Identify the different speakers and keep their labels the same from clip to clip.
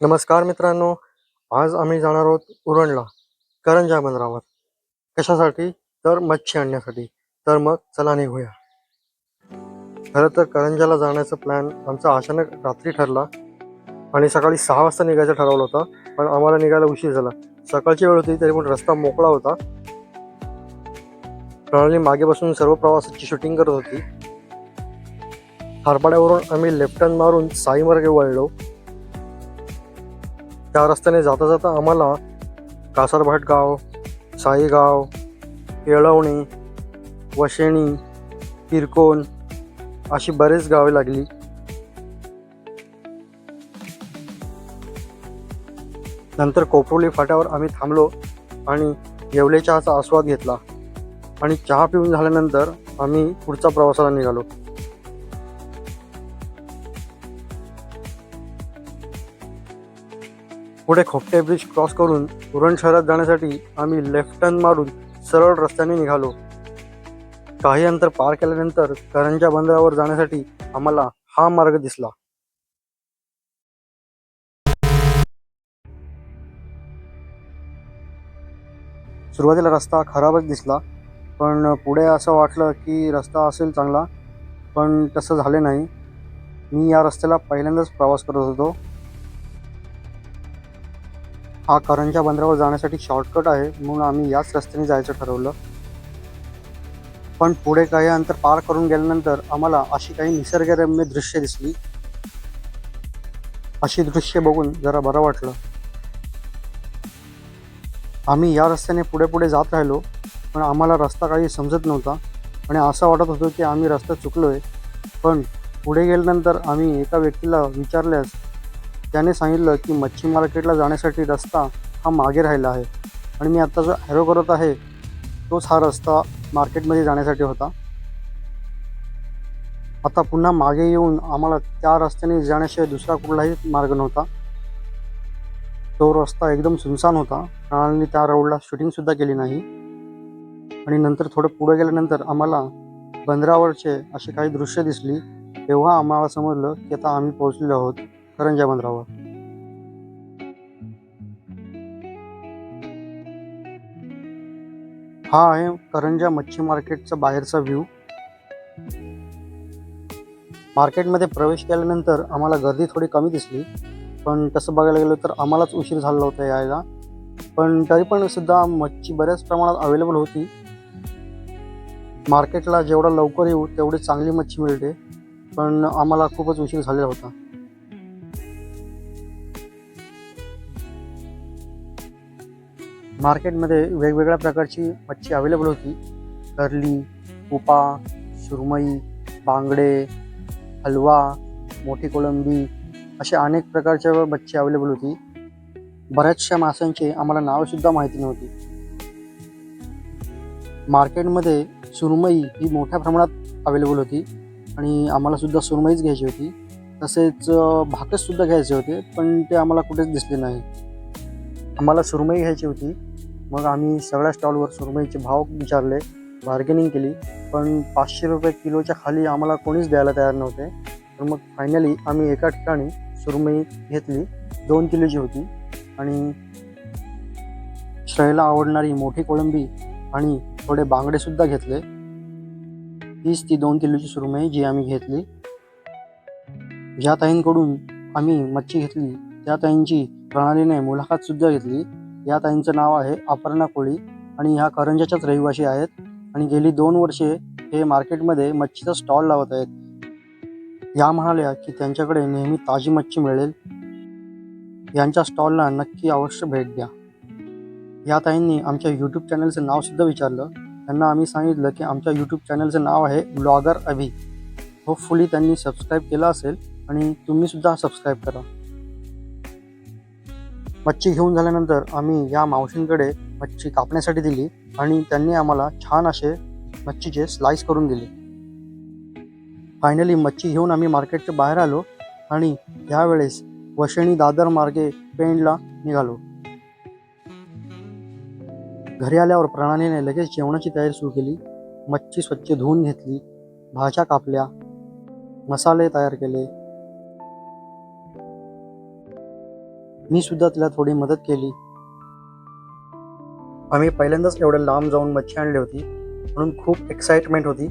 Speaker 1: नमस्कार मित्रांनो आज आम्ही जाणार आहोत उरणला करंजा बंदरावर. कशासाठी? तर मच्छी आणण्यासाठी. तर मग चला निघूया. खरं तर करंजाला जाण्याचा प्लॅन आमचा अचानक रात्री ठरला आणि सकाळी सहा वाजता निघायचं ठरवलं होतं पण आम्हाला निघायला उशीर झाला. सकाळची वेळ होती तरी पण रस्ता मोकळा होता. प्रणाली मागे बसून सर्व प्रवासाची शूटिंग करत होती. हारपाड्यावरून आम्ही लेफ्ट मारून साईमार्गे वळलो. त्या रस्त्याने जाता जाता आम्हाला कासारभाट गाव साईगाव येळवणे वशेणी किरकोण अशी बरेच गावे लागली. नंतर कोपरोली फाट्यावर आम्ही थांबलो आणि येवले चहाचा आस्वाद घेतला आणि चहा पिऊन झाल्यानंतर आम्ही पुढच्या प्रवासाला निघालो. पुढे खोपटे ब्रिज क्रॉस करून उरण शहरात जाण्यासाठी आम्ही लेफ्ट टर्न मारून सरळ रस्त्याने निघालो. काही अंतर पार केल्यानंतर करंजा बंदरावर जाण्यासाठी आम्हाला हा मार्ग दिसला. सुरुवातीला रस्ता खराबच दिसला पण पुढे असं वाटलं की रस्ता असेल चांगला पण तसं झाले नाही. मी या रस्त्याला पहिल्यांदाच प्रवास करत होतो. हा करंजा बंदरावर जाण्यासाठी शॉर्टकट आहे म्हणून आम्ही याच रस्त्याने जायचं ठरवलं. पण पुढे काही अंतर पार करून गेल्यानंतर आम्हाला अशी काही निसर्गरम्य दृश्य दिसली. अशी दृश्य बघून जरा बरं वाटलं. आम्ही या रस्त्याने पुढे पुढे जात राहिलो पण आम्हाला रस्ता काही समजत नव्हता आणि असं वाटत होतं की आम्ही रस्ता चुकलो आहे पण पुढे गेल्यानंतर आम्ही एका व्यक्तीला विचारल्यास त्याने सांगितलं की मच्छी मार्केटला जाण्यासाठी रस्ता हा मागे राहिला आहे आणि मी आत्ता जो हॅरो करत आहे. तोच हा रस्ता मार्केटमध्ये जाण्यासाठी होता. आता पुन्हा मागे येऊन आम्हाला त्या रस्त्याने जाण्याशिवाय दुसरा कुठलाही मार्ग नव्हता. तो रस्ता एकदम सुनसान होता. आणि त्या रोडला शूटिंगसुद्धा केली नाही. आणि नंतर थोडं पुढे गेल्यानंतर आम्हाला बंदरावरचे असे काही दृश्य दिसली तेव्हा आम्हाला समजलं की आता आम्ही पोहोचलेलो आहोत. करंजा बंदरावर हा आहे करंजा मच्छी मार्केटचा बाहेरचा व्ह्यू मार्केटमध्ये प्रवेश केल्यानंतर आम्हाला गर्दी थोडी कमी दिसली. पण तसं बघायला गेलं तर आम्हालाच उशीर झाला होता यायला. पण तरी पण सुद्धा मच्छी बऱ्याच प्रमाणात अवेलेबल होती. मार्केटला जेवढा लवकर येऊ तेवढी चांगली मच्छी मिळते. पण आम्हाला खूपच उशीर झालेला होता. मार्केटमध्ये वेगवेगळ्या प्रकारची मच्छी अवेलेबल होती. कर्ली उपा सुरमई बांगडे हलवा मोठी कोळंबी अशा अनेक प्रकारच्या मच्छी अवेलेबल होती. बऱ्याचशा माशांची आम्हाला नावसुद्धा माहिती नव्हती. मार्केटमध्ये सुरमई ही मोठ्या प्रमाणात अवेलेबल होती आणि आम्हालासुद्धा सुरमईच घ्यायची होती. तसेच भाकससुद्धा घ्यायचे होते पण ते आम्हाला कुठेच दिसले नाही. आम्हाला सुरमई घ्यायची होती. मग आम्ही सगळ्या स्टॉलवर सुरमईचे भाव विचारले बार्गेनिंग केली. पण पाचशे रुपये किलोच्या खाली आम्हाला कोणीच द्यायला तयार नव्हते. तर मग फायनली आम्ही एका ठिकाणी सुरमई घेतली दोन किलोची होती. आणि श्रेयला आवडणारी मोठी कोळंबी आणि थोडे बांगडेसुद्धा घेतले. हीच ती दोन किलोची सुरमई जी आम्ही घेतली. ज्या ताईंकडून आम्ही मच्छी घेतली त्या ताईंची प्रणालीने मुलाखतसुद्धा घेतली. या ताईंचं नाव आहे अपर्णा कोळी आणि ह्या करंजाच्याच रहिवासी आहेत. आणि गेली दोन वर्षे हे मार्केटमध्ये मच्छीचा स्टॉल लावत आहेत. या म्हणाल्या की त्यांच्याकडे नेहमी ताजी मच्छी मिळेल. यांच्या स्टॉलला नक्की अवश्य भेट द्या. या ताईंनी आमच्या यूट्यूब चॅनलचं नावसुद्धा विचारलं. त्यांना आम्ही सांगितलं की आमच्या यूट्यूब चॅनलचं नाव आहे ब्लॉगर अभि. होपफुली त्यांनी सबस्क्राईब केलं असेल आणि तुम्हीसुद्धा सबस्क्राईब करा. मच्छी घेऊन झाल्यानंतर आम्ही या मावशींकडे मच्छी कापण्यासाठी दिली आणि त्यांनी आम्हाला छान असे मच्छीचे स्लाइस करून दिले. फायनली मच्छी घेऊन आम्ही मार्केटच्या बाहेर आलो आणि यावेळेस वशेणी दादर मार्गे पेंडला निघालो. घरी आल्यावर प्रणालीने लगेच जेवणाची तयारी सुरू केली. मच्छी स्वच्छ धुवून घेतली भाज्या कापल्या मसाले तयार केले मी सुद्धा तिला थोडी मदत केली. आम्ही पहिल्यांदाच एवढ्या लांब जाऊन मच्छी आणली होती म्हणून खूप एक्साइटमेंट होती.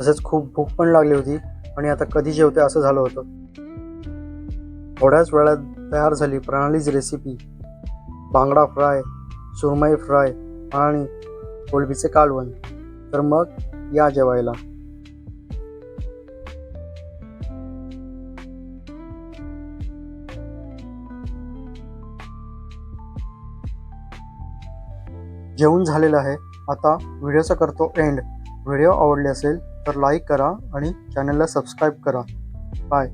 Speaker 1: तसेच खूप भूक पण लागली होती आणि आता कधी जेवते असं झालं होतं. थोड्याच वेळात तयार झाली प्रणालीची रेसिपी बांगडा फ्राय सुरमई फ्राय आणि कोलबीचे कालवण. तर मग या जेवायला. जेवण झालेलं आहे. आता व्हिडिओचा करतो एंड व्हिडिओ आवडले असेल तर लाईक करा आणि चॅनलला सबस्क्राईब करा. बाय